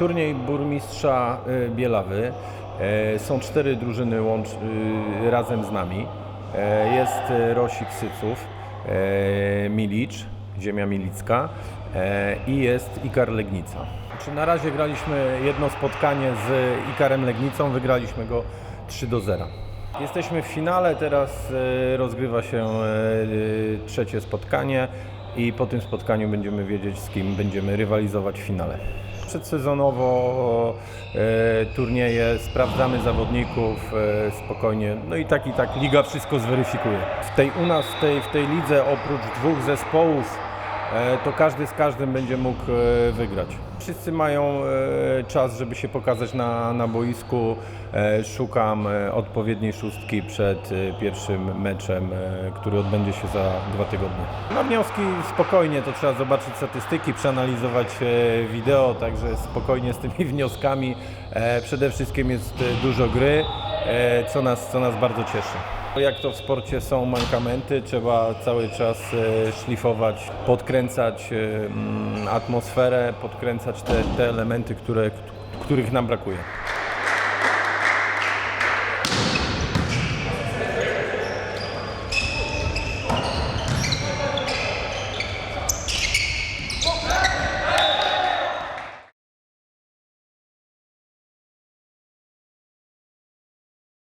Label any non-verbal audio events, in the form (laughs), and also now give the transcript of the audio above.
turniej burmistrza y, Bielawy. E, Są cztery drużyny łącz, y, razem z nami. E, Jest y, Rosik Syców, e, Milicz, ziemia milicka i jest Ikar Legnica. Na razie graliśmy jedno spotkanie z Ikarem Legnicą, wygraliśmy go 3 do 0. Jesteśmy w finale, teraz rozgrywa się trzecie spotkanie i po tym spotkaniu będziemy wiedzieć z kim będziemy rywalizować w finale. Przedsezonowo e, turnieje, sprawdzamy zawodników e, spokojnie, no i tak i tak liga wszystko zweryfikuje. W tej, u nas w tej, w tej lidze oprócz dwóch zespołów to każdy z każdym będzie mógł e, wygrać. Wszyscy mają e, czas, żeby się pokazać na, na boisku. E, Szukam e, odpowiedniej szóstki przed e, pierwszym meczem, e, który odbędzie się za dwa tygodnie. Na wnioski spokojnie, to trzeba zobaczyć statystyki, przeanalizować e, wideo, także spokojnie z tymi (laughs) wnioskami. E, Przede wszystkim jest e, dużo gry, e, co nas, co nas bardzo cieszy. Jak to w sporcie są mankamenty, trzeba cały czas e, szlifować, podkręcać e, mm, atmosferę, podkręcać te, te elementy, które, których nam brakuje.